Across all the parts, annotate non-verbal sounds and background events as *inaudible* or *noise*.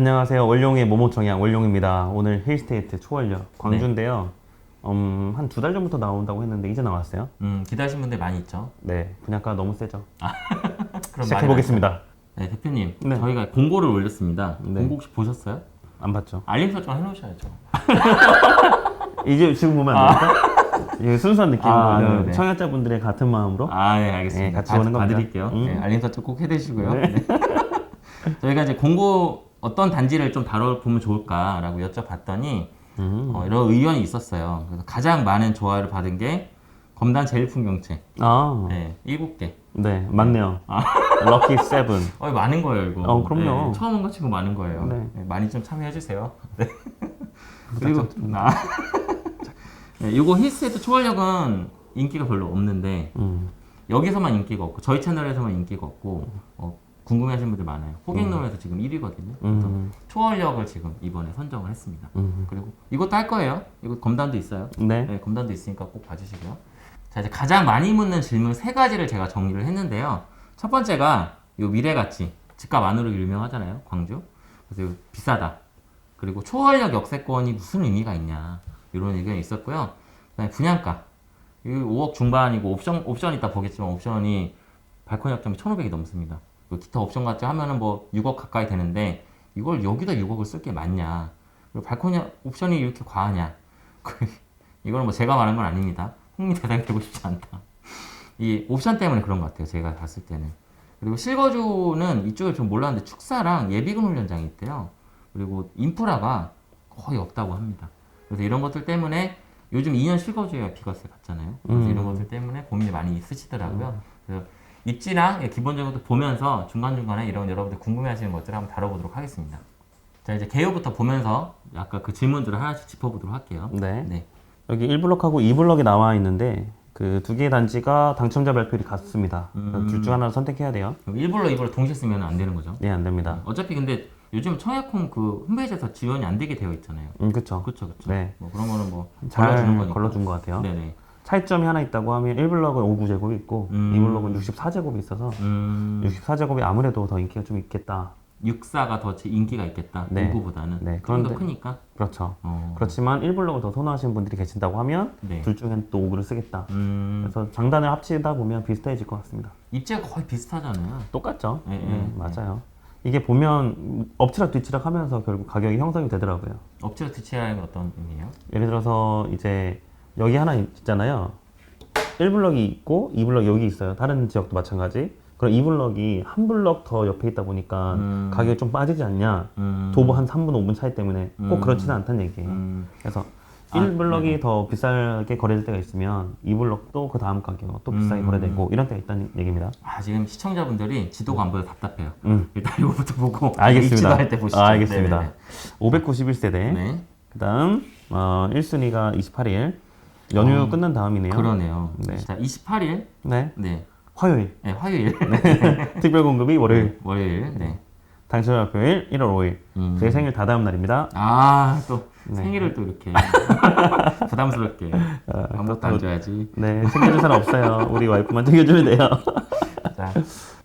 안녕하세요. 월룡의 모모청양 월룡입니다. 오늘 힐스테이트 초월역 광주인데요. 음, 한 두 달 전부터 나온다고 했는데 이제 나왔어요. 음, 기다리신 분들 많이 있죠. 네, 분양가 너무 세죠. *laughs* 그럼 시작해 보겠습니다. 많이 네, 대표님. 네. 저희가 공고를 올렸습니다. 네. 공고 혹시 보셨어요? 안 봤죠? 알림 설정 해놓으셔야죠. *laughs* 이제 지금 보면 안 됩니까? 이게 순수한 느낌으로 아, 네, 네. 청약자분들의 같은 마음으로 아, 네, 알겠습니다. 네, 같이 봐- 오는 겁니다. 봐드릴게요. 음. 네, 알림 설정 꼭 해두시고요. 네. *laughs* 저희가 이제 공고 어떤 단지를 좀 다뤄보면 좋을까라고 여쭤봤더니 음. 어, 이런 의견이 있었어요. 그래서 가장 많은 좋아요를 받은 게 검단 제일 풍경채. 아, 네, 7개. 네, 맞네요. *laughs* 럭키 세븐. 어, 많은 거예요, 이거. 어, 그럼요. 네, 처음 온 것 치고 많은 거예요. 네. 네, 많이 좀 참여해주세요. 네. 그리고, 아. *laughs* 네, 이거 힐스헤드 초월력은 인기가 별로 없는데, 음. 여기서만 인기가 없고, 저희 채널에서만 인기가 없고, 어, 궁금해 하시는 분들 많아요. 호객노에서 지금 1위거든요. 그래서 음. 초월력을 지금 이번에 선정을 했습니다. 음. 그리고 이것도 할 거예요. 이거 검단도 있어요. 네. 네, 검단도 있으니까 꼭 봐주시고요. 자, 이제 가장 많이 묻는 질문 세 가지를 제가 정리를 했는데요. 첫 번째가 요 미래가치, 집값 안으로 유명하잖아요, 광주. 그래서 비싸다. 그리고 초월력 역세권이 무슨 의미가 있냐 이런 의견이 있었고요. 그다음에 분양가, 이 5억 중반이고 옵션 옵션 이따 보겠지만 옵션이 발코니 약점이 1,500이 넘습니다. 기타 옵션 같이 하면은 뭐 6억 가까이 되는데 이걸 여기다 6억을 쓸 게 맞냐? 그리고 발코니 옵션이 이렇게 과하냐? *laughs* 이거는 뭐 제가 말한 건 아닙니다. 흥미 대상이 되고 싶지 않다. 이 옵션 때문에 그런 것 같아요. 제가 봤을 때는. 그리고 실거주는 이쪽에 좀 몰랐는데 축사랑 예비군 훈련장이 있대요. 그리고 인프라가 거의 없다고 합니다. 그래서 이런 것들 때문에 요즘 2년 실거주에 비과세 받잖아요. 그래서 음. 이런 것들 때문에 고민이 많이 있으시더라고요. 그래서 입지나 예, 기본적인 것도 보면서 중간중간에 이런 여러분들 궁금해하시는 것들을 한번 다뤄보도록 하겠습니다. 자 이제 개요부터 보면서 아까 그 질문들을 하나씩 짚어보도록 할게요. 네. 네. 여기 1블럭하고 2블럭이 나와 있는데 그 두 개의 단지가 당첨자 발표율이 같습니다. 음. 둘 중 하나를 선택해야 돼요. 그럼 1불로 2불로 동시에 쓰면 안 되는 거죠? 네, 안 됩니다. 어차피 근데 요즘 청약홈 그 홈페이지에서 지원이 안 되게 되어 있잖아요. 음, 그쵸. 그렇죠, 그렇죠. 네. 뭐 그런 거는 뭐 잘 걸러주는 거니까. 걸러준 것 같아요. 네네. 차이점이 하나 있다고 하면 1블럭은 5구제곱이 있고 음. 2블럭은 64제곱이 있어서 음, 64제곱이 아무래도 더 인기가 좀 있겠다. 64가 더 제- 인기가 있겠다. 네. 5구보다는. 네, 더 그런데- 크니까. 그렇죠. 어. 그렇지만 1블럭을 더 선호하시는 분들이 계신다고 하면 네. 둘 중엔 또 5구를 쓰겠다. 음, 그래서 장단을 합치다 보면 비슷해질 것 같습니다. 입지가 거의 비슷하잖아요. 똑같죠? 네, 네, 네, 맞아요. 이게 보면 엎치락 뒤치락 하면서 결국 가격이 형성이 되더라고요. 엎치락 뒤치락은 어떤 의미예요? 예를 들어서 이제 여기 하나 있잖아요. 1블럭이 있고 2블럭 여기 있어요. 다른 지역도 마찬가지. 그럼 2블럭이 한 블럭 더 옆에 있다 보니까 음. 가격이 좀 빠지지 않냐. 음, 도보 한 3분, 5분 차이 때문에 꼭 음. 그렇지는 않다는 얘기예요. 음, 그래서 아, 1블럭이 더 비싸게 거래될 때가 있으면 2블럭도 그 다음 가격 또 비싸게 음. 거래되고 이런 때가 있다는 얘기입니다. 아 지금 시청자분들이 지도가 안 보여 답답해요. 음. 일단 이거부터 보고 *laughs* 알겠습니다. 입지도 할 때 보시죠. 아, 알겠습니다. 네네네. 591세대. 네. 그 다음, 어, 1순위가 28일. 연휴 어, 끝난 다음이네요. 그러네요. 네. 자 28일 네. 네. 화요일. 네, 화요일. *laughs* 특별 공급이 월요일. 네, 월요일. 네. 당첨 발표일 1월 5일. 음. 제 생일 다다음 날입니다. 아, 또 네. 생일을 또 이렇게 *laughs* 부담스럽게 아무것도 안 줘야지. 네, 챙겨줄 사람 없어요. 우리 와이프만 챙겨주면 돼요. *laughs* 자,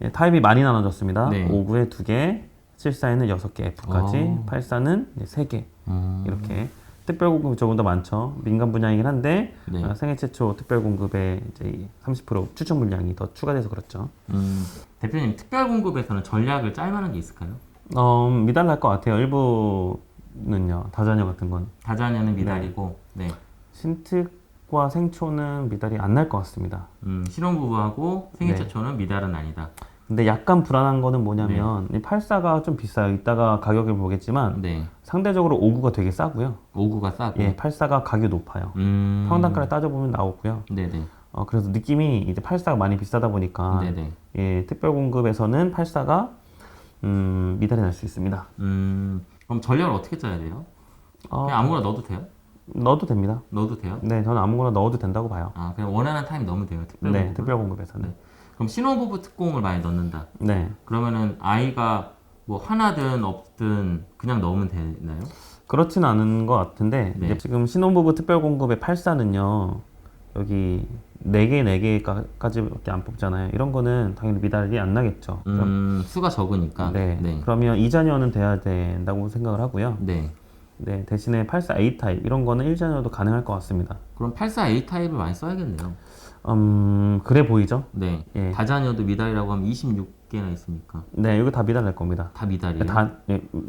예, 타입이 많이 나눠졌습니다. 네. 59에 2개, 74에는 6개, F까지, 오. 84는 3개. 음, 이렇게. 특별 공급이 조금 더 많죠. 민간 분야이긴 한데 네. 어, 생애 최초 특별 공급에 이제 30% 추천 물량이 더 추가돼서 그렇죠. 음, 대표님 특별 공급에서는 전략을 짤 만한 게 있을까요? 어, 미달날 것 같아요. 일부는요. 다자녀 같은 건 다자녀는 미달이고, 네. 신특과 생초는 미달이 안 날 것 같습니다. 음, 신혼부부하고 생일 네. 최초는 미달은 아니다. 근데 약간 불안한 거는 뭐냐면 이 84가 좀 비싸요. 이따가 가격을 보겠지만 네. 상대적으로 59가 되게 싸고요. 59가 싸고. 예, 84가 가격이 높아요. 음, 평당가를 따져보면 나오고요. 네네. 어, 그래서 느낌이 이제 84가 많이 비싸다 보니까 네네. 예, 특별 공급에서는 84가 음, 미달이 날 수 있습니다. 음, 그럼 전략을 어떻게 짜야 돼요? 어, 그냥 아무거나 넣어도 돼요? 넣어도 됩니다. 넣어도 돼요? 네, 저는 아무거나 넣어도 된다고 봐요. 아, 그냥 원하는 타임 넣으면 돼요. 특별 네, 공급. 특별 공급에서는. 네. 그럼 신혼부부 특공을 많이 넣는다. 네. 그러면은 아이가 뭐 하나든 없든 그냥 넣으면 되나요? 그렇진 않은 것 같은데 네. 이제 지금 신혼부부 특별 공급의 84는요 여기 4개, 4개까지밖에 안 뽑잖아요. 이런 거는 당연히 미달이 안 나겠죠. 그럼- 음, 수가 적으니까. 네. 네. 그러면 이자녀는 돼야 된다고 생각을 하고요. 네. 네, 대신에 84A 타입 이런 거는 1자녀도 가능할 것 같습니다. 그럼 84A 타입을 많이 써야겠네요. 음, 그래 보이죠? 네. 예. 다자녀도 미달이라고 하면 26개나 있으니까 네, 이거 다 미달 낼 겁니다. 다 미달이에요. 다, 예, 음,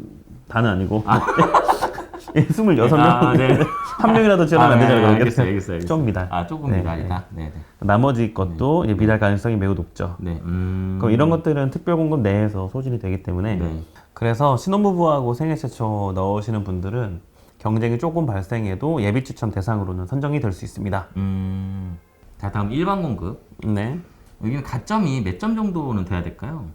다는 아니고. *laughs* 예, 26명. 아, 네. 한 명이라도 지원하면 안 아, 되잖아요. 네. 알겠어요, 알겠어요, 알겠어요. 좀 미달. 아, 조금 네, 미달이다. 네, 네. 나머지 것도 이제 미달 가능성이 매우 높죠. 네. 음. 그럼 이런 것들은 특별공급 내에서 소진이 되기 때문에 네. 그래서 신혼부부하고 생애 최초 넣으시는 분들은 경쟁이 조금 발생해도 예비 추첨 대상으로는 선정이 될 수 있습니다. 음. 자, 다음 일반 공급. 네. 여기는 가점이 몇 점 정도는 돼야 될까요?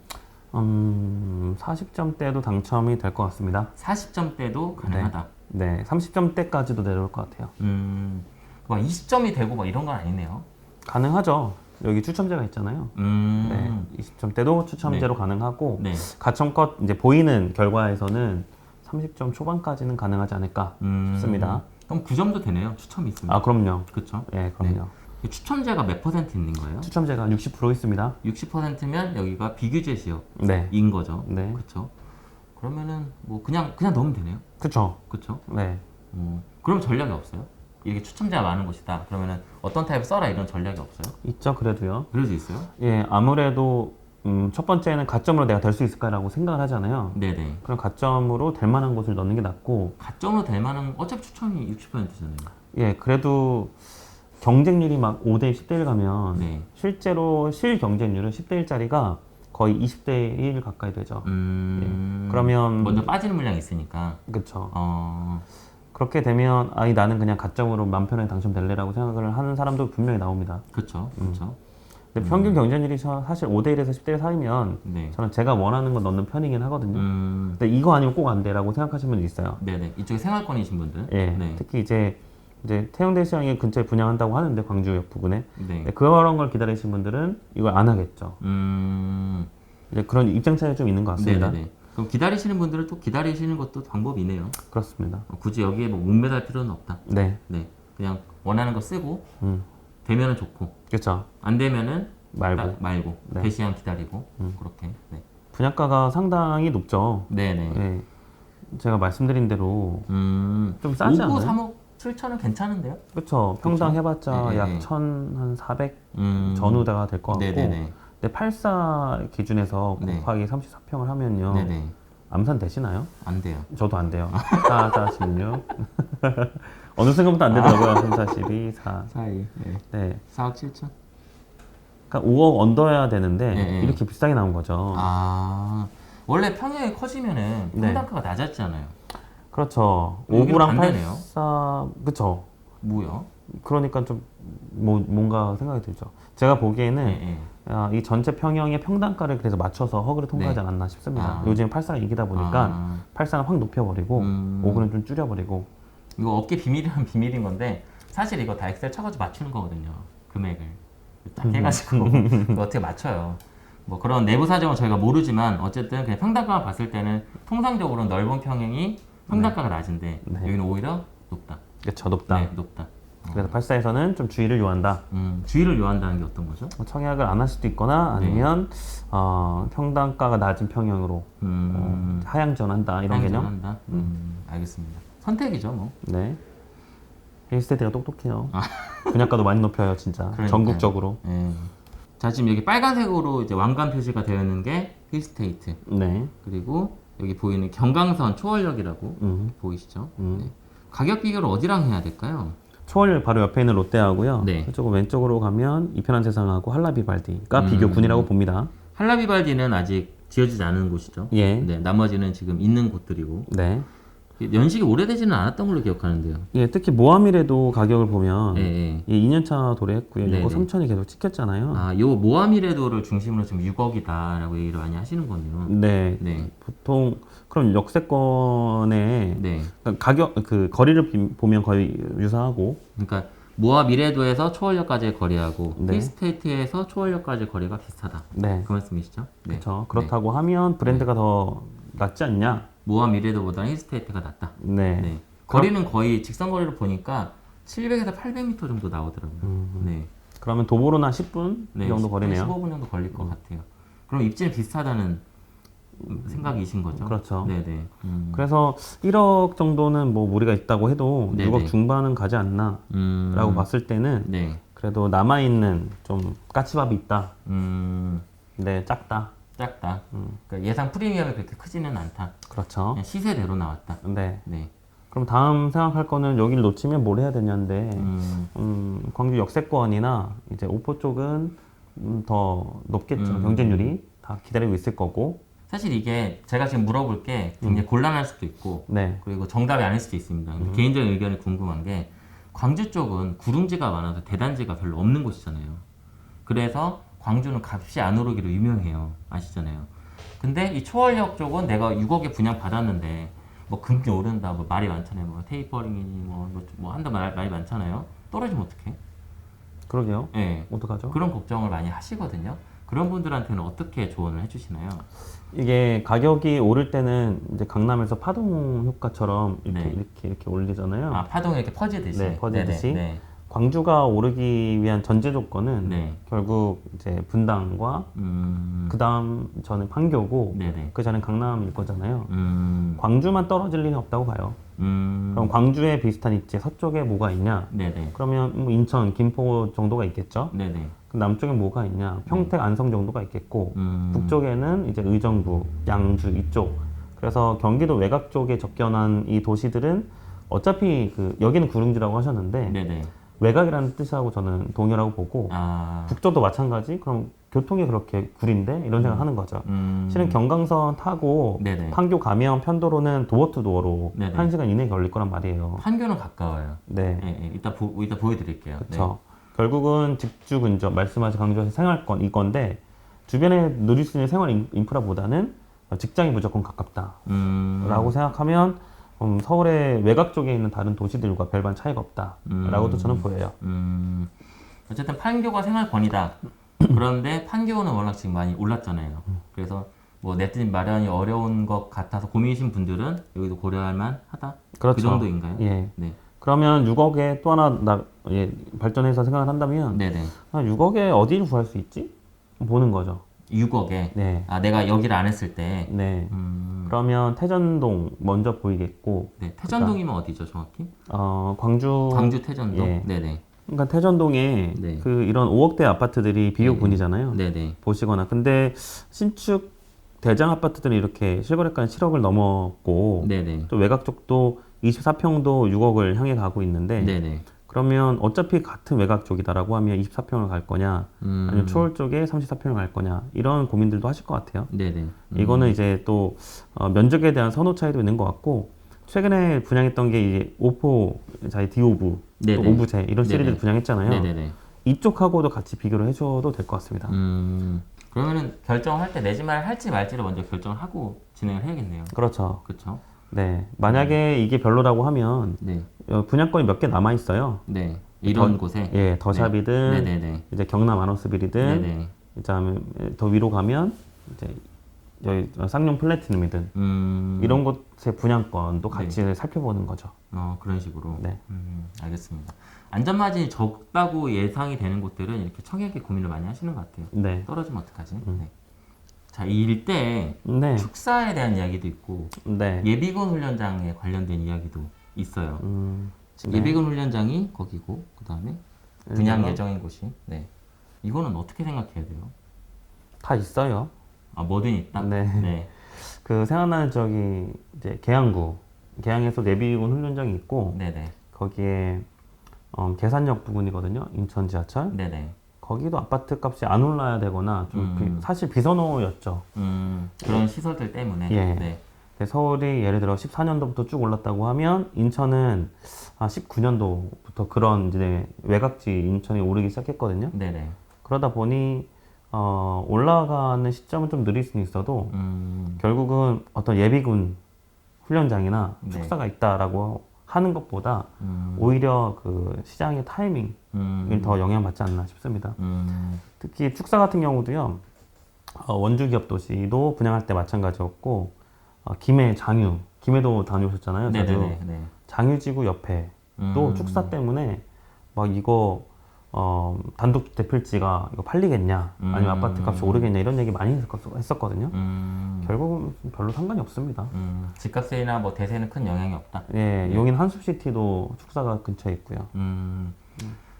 음, 40점대도 당첨이 될 것 같습니다. 40점대도 가능하다. 네, 30점대까지도 내려올 것 같아요. 음. 막 20점이 되고 막 이런 건 아니네요. 가능하죠. 여기 추첨제가 있잖아요. 음. 네, 20점대도 추첨제로 가능하고 네. 가점껏 이제 보이는 결과에서는 30점 초반까지는 가능하지 않을까 음. 싶습니다. 그럼 9점도 되네요. 추첨이 있으면. 아, 그럼요. 그렇죠. 예, 그럼요. 추첨제가 몇 퍼센트 있는 거예요? 추첨제가 60% 있습니다. 60%면 여기가 비규제 지역인 네, 거죠. 네, 그렇죠. 그러면은 뭐 그냥 그냥 넣으면 되네요. 그쵸. 그렇죠. 네, 어, 그럼 전략이 없어요? 이렇게 추첨자가 많은 곳이다. 그러면은 어떤 타입 써라 이런 전략이 없어요? 있죠. 그래도요. 그럴 수 있어요? 예, 아무래도 음, 첫 번째는 가점으로 내가 될 수 있을까라고 생각을 하잖아요. 네네. 그럼 가점으로 될 만한 곳을 넣는 게 낫고, 가점으로 될 만한 어차피 추첨이 60%잖아요. 예, 그래도 경쟁률이 막 5대 10대 1 가면 네. 실제로 실 경쟁률은 10대 1짜리가 거의 20대 1 가까이 되죠. 음. 예. 그러면 먼저 빠지는 물량이 있으니까. 그렇죠. 어. 그렇게 되면 아니 나는 그냥 가점으로 맘 편하게 당첨될래라고 생각을 하는 사람도 분명히 나옵니다. 그렇죠. 그렇죠. 근데 평균 경쟁률이 사- 사실 5대 1에서 10대 1 사이면 네. 저는 제가 원하는 거 넣는 편이긴 하거든요. 음. 근데 이거 아니면 꼭 안 돼라고 생각하시는 분이 있어요. 네네. 이쪽에 생활권이신 분들. 예. 네. 특히 이제 이제 태영대 시장에 근처에 분양한다고 하는데 광주 역 부근에 네. 네, 그런 걸 기다리시는 분들은 이걸 안 하겠죠. 음. 이제 그런 입장 차이가 좀 있는 것 같습니다. 네네네. 그럼 기다리시는 분들은 또 기다리시는 것도 방법이네요. 그렇습니다. 어, 굳이 여기에 뭐 목매달 필요는 없다. 네, 네. 그냥 원하는 거 쓰고 음, 되면은 좋고 그렇죠. 안 되면은 말고 딱 말고 네. 대시한 기다리고 음. 그렇게. 네. 분양가가 상당히 높죠. 네네. 예, 제가 말씀드린 대로 음. 좀 싸지 5구 않나요? 3억 7천은 괜찮은데요? 그렇죠. 평당 그쵸? 해봤자 네, 약 네. 1,400 음. 전후대가 될 것 같고 네네네. 근데 84 기준에서 네. 곱하기 34평을 하면요. 네네. 암산 되시나요? 안 돼요. 저도 안 돼요. 4, 46. *laughs* 어느 순간부터 안 되더라고요. 3, 42, 4. 사이. 네. 네. 4억 7천. 그러니까 5억 언더야 되는데 네, 네. 이렇게 비싸게 나온 거죠. 아. 원래 평형이 커지면은 네. 평당가가 낮았잖아요. 그렇죠. 여기는 5구랑 반대네요. 84 그렇죠. 뭐요? 그러니까 좀 뭐, 뭔가 생각이 들죠. 제가 보기에는 네. 네. 아, 이 전체 평형의 평단가를 그래서 맞춰서 허그를 통과하지 네. 않았나 싶습니다. 아. 요즘 84가 이기다 보니까 아. 84는 확 높여버리고 음. 5구는 좀 줄여버리고 이거 업계 비밀이란 *laughs* 비밀인 건데 사실 이거 다 엑셀 쳐가지고 맞추는 거거든요 금액을 딱 음. 해가지고 *laughs* 그거 어떻게 맞춰요 뭐 그런 내부 사정은 저희가 모르지만 어쨌든 그냥 평단가만 봤을 때는 통상적으로 넓은 평형이 평단가가 낮은데 네. 여기는 오히려 높다 그렇죠. 높다. 네 높다 그래서 84에서는 좀 주의를 요한다. 음, 주의를 요한다는 게 어떤 거죠? 뭐 청약을 안 할 수도 있거나 네. 아니면 어, 평단가가 낮은 평형으로 음, 어, 하향 전한다 이런 개념. 한다 음, 알겠습니다 선택이죠 뭐 네. 힐스테이트가 똑똑해요. *laughs* 분양가도 많이 높여요, 진짜. 그러니까요. 전국적으로. 예. 자 지금 여기 빨간색으로 이제 왕관 표시가 되어 있는 게 힐스테이트 네. 그리고 여기 보이는 경강선 초월역이라고 음. 보이시죠? 음. 네. 가격 비교를 어디랑 해야 될까요? 초월 바로 옆에 있는 롯데하고요. 네. 조금 왼쪽으로 가면 이편한 세상하고 한라비발디가 음. 비교군이라고 봅니다. 할라비발디는 아직 지어지지 않은 곳이죠. 예. 네, 나머지는 지금 있는 곳들이고 네. 연식이 오래되지는 않았던 걸로 기억하는데요. 예, 특히 모하미레도 가격을 보면 예, 예. 예, 2년차 도래했고요. 네, 이거 네. 3천이 계속 찍혔잖아요. 아, 요 모하미레도를 중심으로 지금 6억이다라고 얘기를 많이 하시는군요. 네. 네, 보통 그럼 역세권의 네. 그러니까 가격 그 거리를 비- 보면 거의 유사하고 그러니까 모하미레도에서 초월역까지의 거리하고 네. 힐스테이트에서 초월역까지의 거리가 비슷하다. 네. 그 말씀이시죠? 네. 그렇죠. 그렇다고 하면 브랜드가 더 낫지 않냐? 모하미레도보다는 힐스테이트가 낫다. 네. 네. 거리는 거의 직선 거리를 보니까 700에서 800m 정도 나오더라고요. 음. 네. 그러면 도보로는 10분 네, 정도 10분, 거리네요. 15분 정도 걸릴 것 같아요. 그럼 입질 비슷하다는 생각이신 거죠? 그렇죠. 네네. 음. 그래서 1억 정도는 뭐 무리가 있다고 해도 네네. 6억 중반은 가지 않나라고 음. 봤을 때는 네. 그래도 남아 있는 좀 까치밥이 있다. 음. 근데 작다. 작다. 음. 그러니까 예상 프리미엄이 그렇게 크지는 않다. 그렇죠. 시세대로 나왔다. 네. 네. 그럼 다음 생각할 거는 여기를 놓치면 뭘 해야 되냐인데 음. 음, 광주 역세권이나 이제 오포 쪽은 음, 더 높겠죠. 음. 경쟁률이 다 기다리고 있을 거고. 사실 이게 제가 지금 물어볼 게 굉장히 곤란할 수도 있고 네. 그리고 정답이 아닐 수도 있습니다. 음. 개인적인 의견이 궁금한 게 광주 쪽은 구릉지가 많아서 대단지가 별로 없는 곳이잖아요. 그래서 광주는 값이 안 오르기로 유명해요. 아시잖아요. 근데 이 초월역 쪽은 내가 6억에 분양 받았는데 뭐 금리 오른다 뭐 말이 많잖아요. 뭐 테이퍼링이니 뭐, 뭐, 뭐 한다 말, 말이 많잖아요. 떨어지면 어떡해? 그러게요. 예. 어떡하죠? 그런 걱정을 많이 하시거든요. 그런 분들한테는 어떻게 조언을 해주시나요? 이게 가격이 오를 때는 이제 강남에서 파동 효과처럼 이렇게 네. 이렇게 이렇게 올리잖아요. 아 파동이 이렇게 퍼지듯이. 네, 퍼지듯이. 네네, 광주가 오르기 위한 전제 조건은 네. 결국 이제 분당과 음. 그 다음 저는 판교고 네네. 그 전에 강남일 거잖아요. 음. 광주만 떨어질 리는 없다고 봐요. 음. 그럼 광주에 비슷한 입지 서쪽에 뭐가 있냐? 네네. 그러면 뭐 인천, 김포 정도가 있겠죠. 네네. 그 남쪽에 뭐가 있냐? 평택, 안성 정도가 있겠고 음. 북쪽에는 이제 의정부, 양주 이쪽. 그래서 경기도 외곽 쪽에 접견한 이 도시들은 어차피 그 여기는 구릉지라고 하셨는데 네네. 외곽이라는 뜻하고 저는 동일하고 보고 아. 북쪽도 마찬가지. 그럼 교통이 그렇게 구린데 이런 생각 하는 거죠. 음. 실은 경강선 타고 네네. 판교 가면 편도로는 도어 투 도어로 네네. 한 시간 이내에 걸릴 거란 말이에요. 판교는 가까워요. 네, 예, 예. 이따 보 이따 보여드릴게요. 그렇죠. 결국은 직주 근접 말씀하신 강조해서 생활권 이건데 주변에 누릴 수 있는 생활 인- 인프라보다는 직장이 무조건 가깝다라고 네. 음. 생각하면 음, 서울의 외곽 쪽에 있는 다른 도시들과 별반 차이가 없다라고도 저는 보여요. 음. 어쨌든 판교가 생활권이다. *clears throat* 그런데 판교는 워낙 지금 많이 올랐잖아요. 그래서 뭐 냅집 마련이 어려운 것 같아서 고민이신 분들은 여기도 고려할 만 하다. 그렇죠. 그 정도인가요? 예. 네. 그러면 6억에 또 하나 나, 예, 발전해서 생각을 한다면 네네. 한 6억에 어디를 구할 수 있지? 보는 거죠. 6억에 네. 아 내가 여기를 안 했을 때. 네. 음. 그러면 태전동 먼저 보이겠고, 네. 태전동이면 어디죠, 정확히? 어, 광주. 광주 태전동. 예. 네네. 그러니까 태전동에 네. 그 이런 5억대 아파트들이 비교군이잖아요. 네네. 보시거나. 근데 신축 대장 아파트들은 이렇게 실거래가는 7억을 넘었고, 네네. 또 외곽 쪽도 24평도 6억을 향해 가고 있는데, 네네. 그러면 어차피 같은 외곽 쪽이다라고 하면 24평을 갈 거냐, 음. 아니면 초월 쪽에 34평을 갈 거냐, 이런 고민들도 하실 것 같아요. 네네. 이거는 이제 또 어, 면적에 대한 선호 차이도 있는 것 같고 최근에 분양했던 게 이제 오포, 자이 디오브, 또. 오브제 이런 시리즈를. 분양했잖아요. 네네네. 이쪽하고도 같이 비교를 해줘도 될 것 같습니다. 음. 그러면은 결정할 때 내지 말 할지 말지를 먼저 결정을 하고 진행을 해야겠네요. 그렇죠. 그렇죠? 네, 만약에 이게 별로라고 하면 네. 어, 분양권이 몇 개 남아 있어요. 네. 이런 더- 곳에. 예, 더샵이든 네네네. 이제 경남 아노스빌이든. 그다음에 더 위로 가면 이제 여기 쌍용 플래티넘이든 음. 이런 곳의 분양권도 같이 살펴보는 거죠. 어 그런 식으로. 네. 음, 알겠습니다. 안전 마진이 적다고 예상이 되는 곳들은 이렇게 청약에 고민을 많이 하시는 것 같아요. 네, 떨어지면 어떡하지? 네. 자, 이 일대 네, 축사에 대한 이야기도 있고 네. 예비군 훈련장에 관련된 이야기도 있어요. 음, 예비군 훈련장이 거기고 그 다음에 분양 여기가? 예정인 곳이. 네. 이거는 어떻게 생각해야 돼요? 다 있어요. 아 뭐든 있다. 네. 네. *laughs* 그 생각나는 저기 이제 계양구, 계양에서 내비군 훈련장이 있고 네네. 거기에 어, 계산역 부근이거든요. 인천 지하철. 네네. 거기도 아파트 값이 안 올라야 되거나 좀 음. 비- 사실 비선호였죠. 음 그런 시설들 때문에. 예. 네. 근데 서울이 예를 들어 14년도부터 쭉 올랐다고 하면 인천은 아 19년도부터 그런 이제 외곽지 인천이 오르기 시작했거든요. 네네. 그러다 보니 어, 올라가는 시점은 좀 느릴 수는 있어도 음. 결국은 어떤 예비군 훈련장이나 네. 축사가 있다라고 하는 것보다 음. 오히려 그 시장의 타이밍을 음. 더 영향받지 않나 싶습니다. 음. 특히 축사 같은 경우도요, 어, 원주 기업 도시도 분양할 때 마찬가지였고, 어, 김해 장유, 김해도 다녀오셨잖아요. 자주. 네네네. 네. 장유지구 옆에 또 음. 축사 때문에 막 이거 어, 단독주택 필지가 이거 팔리겠냐 아니면 음. 아파트 값이 오르겠냐 이런 얘기 많이 했었- 했었거든요. 음, 결국은 별로 상관이 없습니다. 음, 집값세나 뭐 대세는 큰 영향이 없다. 예, 용인 한숲시티도 축사가 근처에 있고요. 음,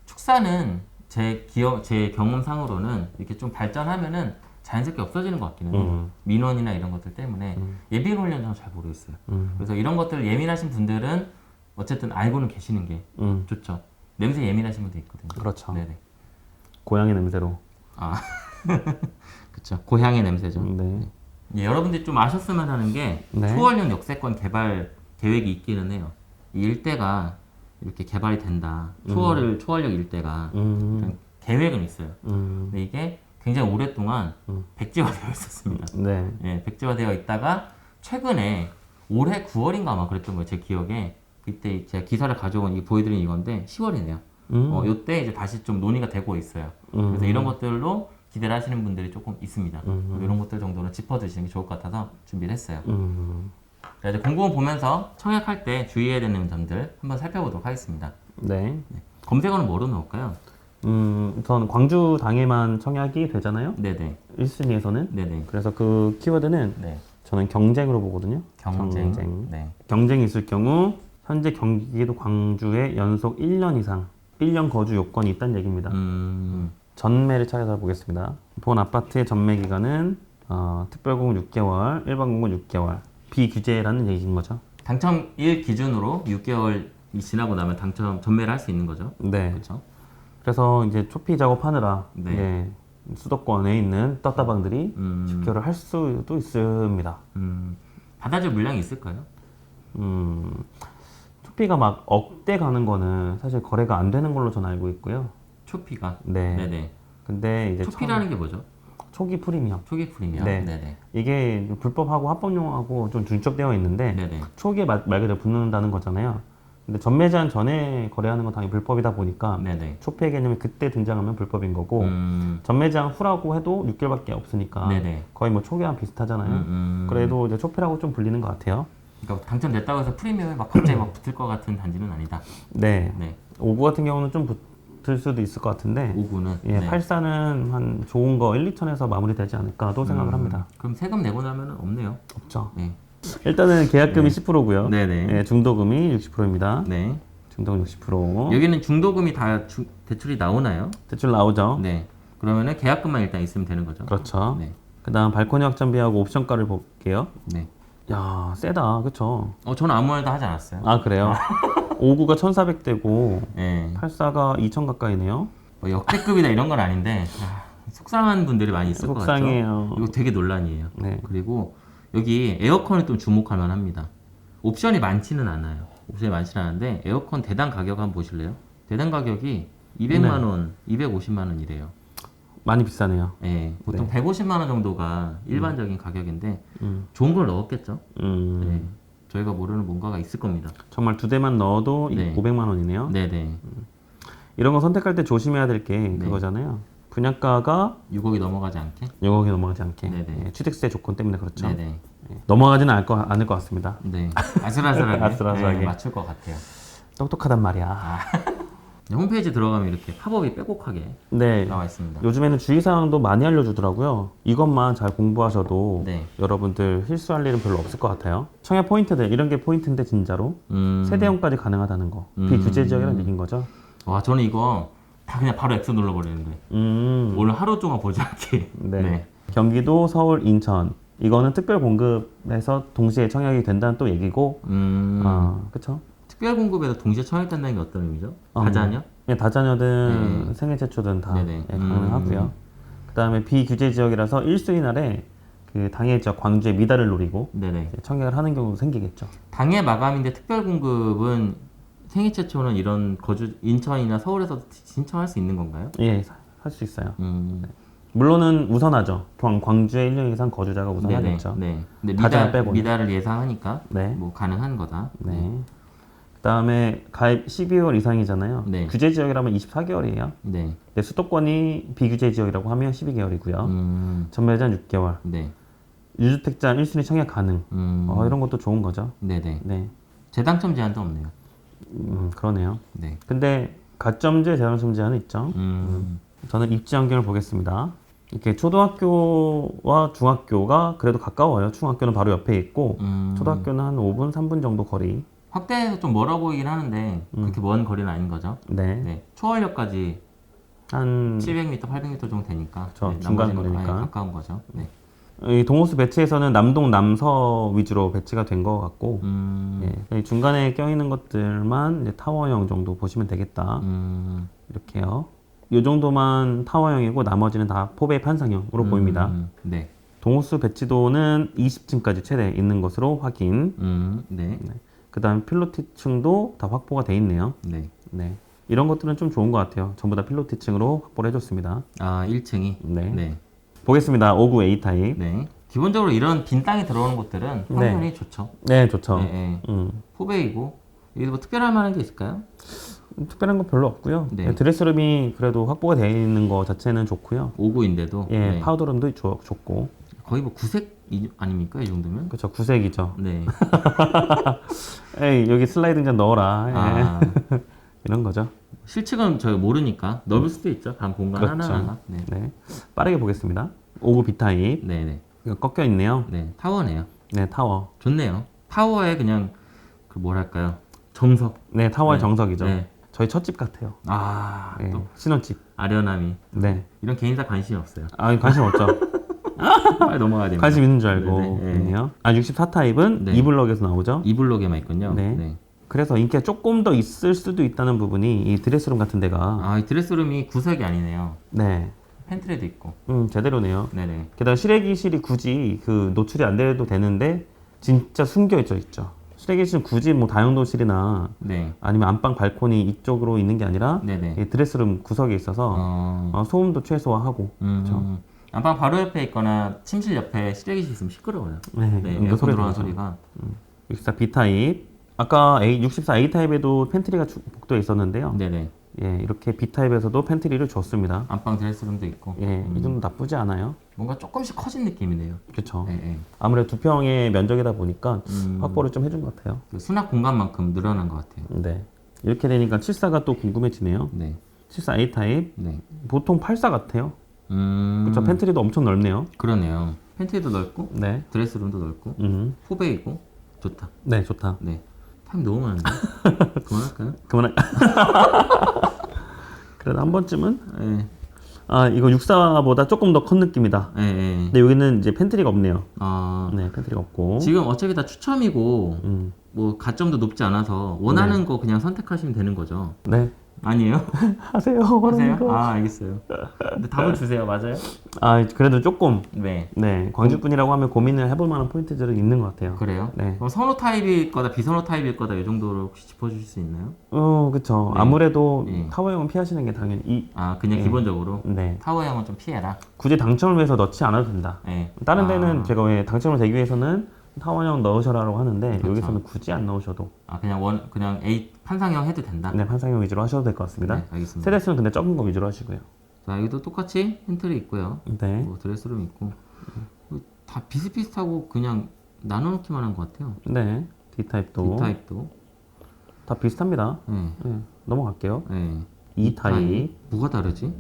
축사는 제 기억, 제 경험상으로는 이렇게 좀 발전하면은 자연스럽게 없어지는 것 같기는 해요. 음. 민원이나 이런 것들 때문에 예비 훈련장은 잘 모르겠어요. 음. 그래서 이런 것들 예민하신 분들은 어쨌든 알고는 계시는 게 음, 좋죠. 냄새 예민하신 분도 있거든요. 그렇죠. 네네. 고양이 냄새로. 아, *laughs* 그렇죠. 고향의 냄새죠. 네. 예, 여러분들이 좀 아셨으면 하는 게 네. 초월형 역세권 개발 계획이 있기는 해요. 이 일대가 이렇게 개발이 된다. 초월을 초월역 일대가 음, 계획은 있어요. 음, 근데 이게 굉장히 오랫동안 음. 백지화 되어 있었습니다. 네. 예, 백지화 되어 있다가 최근에 올해 9월인가 아마 그랬던 거예요. 제 기억에 그때 제가 기사를 가져온 이 보여드린 이건데 10월이네요. 음, 어, 요때 이제 다시 좀 논의가 되고 있어요. 음. 그래서 이런 것들로 기대를 하시는 분들이 조금 있습니다. 음. 이런 것들 정도는 짚어주시는 게 좋을 것 같아서 준비를 했어요. 음, 자, 이제 공고문 보면서 청약할 때 주의해야 되는 점들 한번 살펴보도록 하겠습니다. 네. 검색어는 뭐로 넣을까요? 음, 우선 광주 당에만 청약이 되잖아요. 네네. 1순위에서는. 네네. 그래서 그 키워드는 네. 저는 경쟁으로 보거든요. 경쟁. 경쟁. 네. 경쟁이 있을 경우 현재 경기도 광주에 연속 1년 이상 1년 거주 요건이 있다는 얘기입니다. 음, 전매를 찾아서 보겠습니다. 본 아파트의 전매 기간은 어, 특별공은 6개월, 일반공은 6개월. 비규제라는 얘기인 거죠. 당첨일 기준으로 6개월이 지나고 나면 당첨 전매를 할 수 있는 거죠. 네. 그렇죠? 그래서 이제 초피 작업하느라 네. 예, 수도권에 있는 떴다방들이 음, 집결을 할 수도 있습니다. 음, 받아줄 물량이 있을까요? 음, 초피가 막 억대 가는 거는 사실 거래가 안 되는 걸로 저는 알고 있고요. 초피가. 네. 네네. 근데 이제 초피라는 게 뭐죠? 처음- 초기 프리미엄 초기 프리미엄. 네. 네네. 이게 불법하고 합법용하고 좀 중첩되어 있는데 네네. 초기에 말, 말 그대로 붙는다는 거잖아요. 근데 전매 제한 전에 거래하는 건 당연히 불법이다 보니까 네네. 초피의 개념이 그때 등장하면 불법인 거고 음, 전매 제한 후라고 해도 6개월밖에 없으니까 네네. 거의 뭐 초기와 비슷하잖아요. 음, 음. 그래도 이제 초피라고 좀 불리는 것 같아요. 그러니까 당첨됐다고 해서 프리미엄이 막 갑자기 막 붙을 것 같은 단지는 아니다. 네. 네. 5구 같은 경우는 좀 붙을 수도 있을 것 같은데 5구는. 예, 84는 한 좋은 거 1, 2천에서 마무리되지 않을까 또 생각을 합니다. 그럼 세금 내고 나면 없네요. 없죠. 네. 일단은 계약금이 10%고요. 네네. 예, 중도금이 60%입니다. 네. 중도금 60%. 여기는 중도금이 다 주- 대출이 나오나요? 대출 나오죠. 네. 그러면은 계약금만 일단 있으면 되는 거죠. 그렇죠. 네. 그다음 발코니 확장비하고 옵션가를 볼게요. 네. 야, 세다. 그쵸 어, 저는 아무 말도 하지 않았어요. 아, 그래요. 5구가 1,400대고 네. 84가 2,000 가까이네요. 뭐 역대급이다 이런 건 아닌데 아, 속상한 분들이 많이 있을 것 같죠. 속상해요. 이거 되게 논란이에요. 네. 그리고 여기 에어컨에 좀 주목할 만합니다. 옵션이 많지는 않아요. 옵션이 많지는 않은데 에어컨 대당 가격 한번 보실래요? 대당 가격이 200만 원, 250만 원이래요. 많이 비싸네요. 예, 보통 150만 원 정도가 일반적인 가격인데 음. 좋은 걸 넣었겠죠. 음. 네, 저희가 모르는 뭔가가 있을 겁니다. 정말 두 대만 넣어도 이 네. 500만 원이네요. 네, 네. 이런 거 선택할 때 조심해야 될게 네. 그거잖아요. 분양가가 6억이 넘어가지 않게. 6억이 넘어가지 않게 네네. 예, 취득세 조건 때문에 그렇죠. 네, 네. 예, 넘어가지는 않을 것, 않을 것 같습니다. 네. 아슬아슬하게, *laughs* 아슬아슬하게. 네, 맞출 것 같아요. 똑똑하단 말이야. 네, 홈페이지 들어가면 이렇게 팝업이 빼곡하게 네. 나와 있습니다. 요즘에는 주의사항도 많이 알려주더라고요. 이것만 잘 공부하셔도 네. 여러분들 실수할 일은 별로 없을 것 같아요. 청약 포인트들 이런 게 포인트인데 진짜로 음. 세대형까지 가능하다는 거. 음. 비규제 지역이라는 얘기인 거죠. 와, 저는 이거 다 그냥 바로 X 눌러버리는데 음. 오늘 하루 동안 보지 않게. 네. 경기도, 서울, 인천 이거는 특별 공급에서 동시에 청약이 된다는 또 얘기고. 음. 아, 그렇죠. 특별 공급에서 동시에 청약된다는 게 어떤 의미죠? 어. 다자녀? 네, 다자녀든 네. 생애 최초든 다 네네. 예, 가능하고요. 음. 그다음에 비규제 지역이라서 1순위 날에 그 당해 지역 광주의 미달을 노리고 네네. 이제 청약을 하는 경우도 생기겠죠. 당해 마감인데 특별 공급은 생애 최초는 이런 거주 인천이나 서울에서 신청할 수 있는 건가요? 예, 할 수 있어요. 음. 물론은 우선하죠. 광, 광주에 1년 이상 거주자가. 우선하겠죠. 네. 근데 미달 빼고는. 미달을 예상하니까 네. 뭐 가능한 거다. 네. 그다음에 가입 12개월 이상이잖아요. 네. 규제 지역이라면 24개월이에요. 네. 근데 수도권이 비규제 지역이라고 하면 12개월이고요. 음. 전매자는 6개월. 네. 유주택자 1순위 청약 가능. 음. 어, 이런 것도 좋은 거죠. 네네. 네. 재당첨 제한도 없네요. 음, 그러네요. 네. 근데 가점제, 재단점 제한은 있죠. 음. 저는 입지 환경을 보겠습니다. 이렇게 초등학교와 중학교가 그래도 가까워요. 중학교는 바로 옆에 있고 음. 초등학교는 한 5분, 3분 정도 거리. 확대해서 좀 멀어 보이긴 하는데 그렇게 먼 거리는 아닌 거죠. 네. 네. 초월역까지 한 700m, 800m 정도 되니까 그쵸, 네, 중간 거리니까. 가까운 거죠. 네. 이 동호수 배치에서는 남동, 남서 위주로 배치가 된 것 같고 음. 예, 이 중간에 껴있는 것들만 이제 타워형 정도 보시면 되겠다. 음. 이렇게요. 이 정도만 타워형이고 나머지는 다 포베이 판상형으로 보입니다. 음. 네. 동호수 배치도는 20층까지 최대 있는 것으로 확인. 음. 네. 그 다음 필로티층도 다 확보가 돼 있네요. 네. 네. 이런 것들은 좀 좋은 것 같아요. 전부 다 필로티층으로 확보를 해줬습니다. 아, 1층이. 네. 네. 보겠습니다. 59 A 타입. 네. 기본적으로 이런 빈 땅이 들어오는 곳들은 평면이 좋죠. 네, 좋죠. 네, 네. 음. 포베이고 여기서 뭐 특별할 만한 게 있을까요? 특별한 건 별로 없고요. 네. 드레스룸이 그래도 확보가 되어 있는 거 자체는 좋고요. 59인데도 예, 네. 파우더룸도 좋, 좋고. 거의 뭐 구색 이- 아닙니까 이 정도면? 그렇죠. 구색이죠. 네. *laughs* 에이, 여기 슬라이딩 좀 넣어라. 예. 아, 이런 거죠. 실측은 저희 모르니까 넓을 수도 있죠. 방 공간 그렇죠. 하나하나. 네. 네. 빠르게 보겠습니다. 59 B 타입. 네, 네. 이거 꺾여 있네요. 네. 타워네요. 네, 타워. 좋네요. 타워에 그냥 그 뭐랄까요? 정석. 네, 타워의 네. 정석이죠. 네. 저희 첫 집 같아요. 아, 네, 또 신혼집. 아련함이. 네. 이런 개인사 관심이 없어요. 아, 관심 없죠. *laughs* 빨리 넘어가야 됩니다. 관심 있는 줄 알고 네, 네, 네. 있네요. 아, 64 타입은 네. 이 블럭에서 나오죠. 이 블록에만 있군요. 네. 네. 그래서 인기가 조금 더 있을 수도 있다는 부분이 이 드레스룸 같은 데가 아, 이 드레스룸이 구석이 아니네요. 네, 팬트리도 있고. 음 제대로네요. 네네. 게다가 실외기실이 굳이 그 노출이 안 돼도 되는데 진짜 숨겨 있죠, 있죠. 실외기실은 굳이 뭐 다용도실이나 네. 아니면 안방 발코니 이쪽으로 있는 게 아니라 네네. 이 드레스룸 구석에 있어서 어, 어, 소음도 최소화하고 음, 안방 바로 옆에 있거나 침실 옆에 실외기실 있으면 시끄러워요. 네, 네, 에어컨 소리 나죠. 소리가. 64 B 타입 아까 A, 64 A 타입에도 팬트리가 주- 복도에 있었는데요. 네네. 예, 이렇게 B 타입에서도 팬트리를 줬습니다. 안방 드레스룸도 있고. 예, 이 정도 나쁘지 않아요. 뭔가 조금씩 커진 느낌이네요. 그렇죠. 네, 네. 아무래도 두 평의 면적이다 보니까 음, 확보를 좀 해준 것 같아요. 그 수납 공간만큼 늘어난 것 같아요. 네. 이렇게 되니까 74가 또 궁금해지네요. 네. 74 A 타입 네. 보통 84 같아요. 음, 그렇죠. 팬트리도 엄청 넓네요. 그러네요. 팬트리도 넓고 네. 드레스룸도 넓고 음. 포베이고 좋다. 네, 좋다. 네. 타임 너무 많은데. 그만할까요? *laughs* 그만. *laughs* 그래도 한 번쯤은 네. 아 이거 64보다 조금 더 큰 느낌이다. 네. 네. 근데 여기는 이제 팬트리가 없네요. 아, 네, 팬트리가 없고. 지금 어차피 다 추첨이고 음. 뭐 가점도 높지 않아서 원하는 거 그냥 선택하시면 되는 거죠. 네. 아니에요? *laughs* 하세요. 하세요? 거. 아 알겠어요. 근데 답을 주세요. 맞아요? 아 그래도 조금 네. 네 광주 분이라고 하면 고민을 해볼 만한 포인트들은 있는 것 같아요. 그래요? 네. 그럼 선호 타입일 거다 비선호 타입일 거다 이 정도로 혹시 짚어주실 수 있나요? 어, 그쵸. 네. 아무래도 네. 타워형은 피하시는 게 당연히 이, 아 그냥 네. 기본적으로 네. 타워형은 좀 피해라. 굳이 당첨을 위해서 넣지 않아도 된다. 네. 다른 아, 데는 제가 왜 당첨을 되기 위해서는 타워형 넣으셔라고 하는데 그렇죠. 여기서는 굳이 안 넣으셔도 아 그냥 원 그냥 A 판상형 해도 된다. 네, 판상형 위주로 하셔도 될 것 같습니다. 네, 알겠습니다. 세대 수는 근데 적은 거 위주로 하시고요. 자 여기도 똑같이 팬트리 있고요. 네. 뭐 드레스룸 있고 뭐다 비슷비슷하고 그냥 나눠놓기만 한 것 같아요. 네. D타입도 D 타입도. 다 비슷합니다. 네. 네. 넘어갈게요. 네. E 타입. 뭐가 다르지?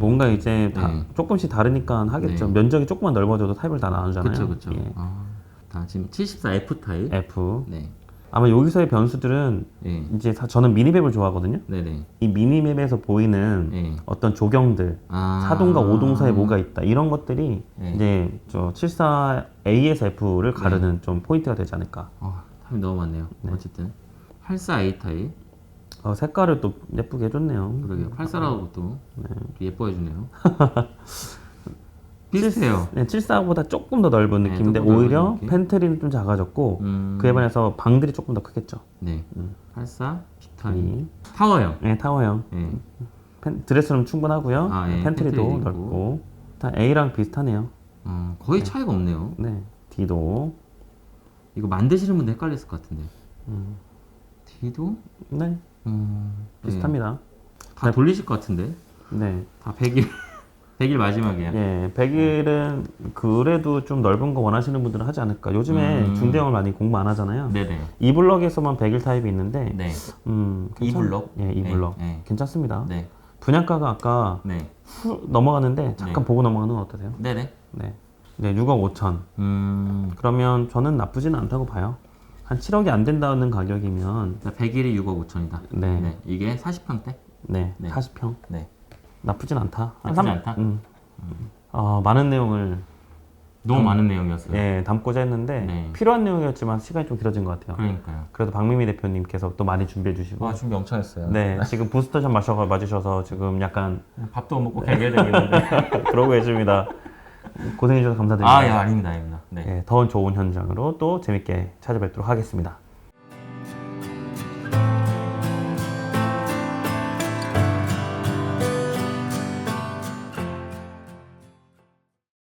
뭔가 이제 다 네. 조금씩 다르니까 하겠죠. 네. 면적이 조금만 넓어져도 타입을 다 나누잖아요. 예. 아, 다 지금 74 F 타입. F. 네. 아마 여기서의 변수들은 네. 이제 다 저는 미니맵을 좋아하거든요. 네네. 이 미니맵에서 보이는 네. 어떤 조경들, 아. 4동과 5동 사이에 뭐가 있다 이런 것들이 네. 이제 저 74 ASF를 가르는 좀 포인트가 되지 않을까. 어, 타입 너무 많네요. 어쨌든 84 A 타입. 어, 색깔을 또 예쁘게 해줬네요. 그러게요. 84라고 또 네. 예뻐해 주네요. *laughs* 비슷해요. 네, 74보다 조금 더 넓은 네, 느낌인데 조금 오히려 느낌. 팬트리는 좀 작아졌고 음, 그에 반해서 방들이 조금 더 크겠죠. 네. 음. 84 B 타입. 이. 타워형. 네, 타워형. 네. 팬, 드레스룸 충분하고요. 아, 예, 팬트리도 팬트리도 넓고. 다 A랑 비슷하네요. 어, 거의 차이가 없네요. 네, D도. 이거 만드시는 분들 헷갈렸을 것 같은데. 음, D도 네, 음, 네. 비슷합니다. 다 돌리실 것 같은데. 네. 다 100일. 100일 마지막이에요. 예, 100일은 그래도 좀 넓은 거 원하시는 분들은 하지 않을까. 요즘에 음. 중대형을 많이 공부 안 하잖아요. 네네. 이 블럭에서만 100일 타입이 있는데, 네. 음, 이 블럭? 예, 이 네, 블럭 네. 괜찮습니다. 네. 분양가가 아까 네. 후 넘어가는데 잠깐 네. 보고 넘어가는 건 어떠세요? 네네. 네, 네, 6억 5천. 음. 그러면 저는 나쁘지는 않다고 봐요. 한 7억이 안 된다는 가격이면, 100일이 6억 5천이다. 네, 네. 이게 40평대? 네, 네. 40평. 네. 나쁘진 않다. 한 나쁘지 삼- 않다? 음. 어, 많은 내용을 너무 많은 내용이었어요. 예, 담고자 했는데 네. 필요한 내용이었지만 시간이 좀 길어진 것 같아요. 그러니까요. 그래도 박미미 대표님께서 또 많이 준비해 주시고 와, 준비 엄청 했어요. 네, 지금 부스터샷 마셔 맞으셔서 지금 약간 밥도 못 먹고 개결되고 있는데. *laughs* 그러고 계십니다. 고생해 주셔서 감사드립니다. 아, 예, 아닙니다, 아닙니다. 네. 예, 더 좋은 현장으로 또 재밌게 찾아뵙도록 하겠습니다.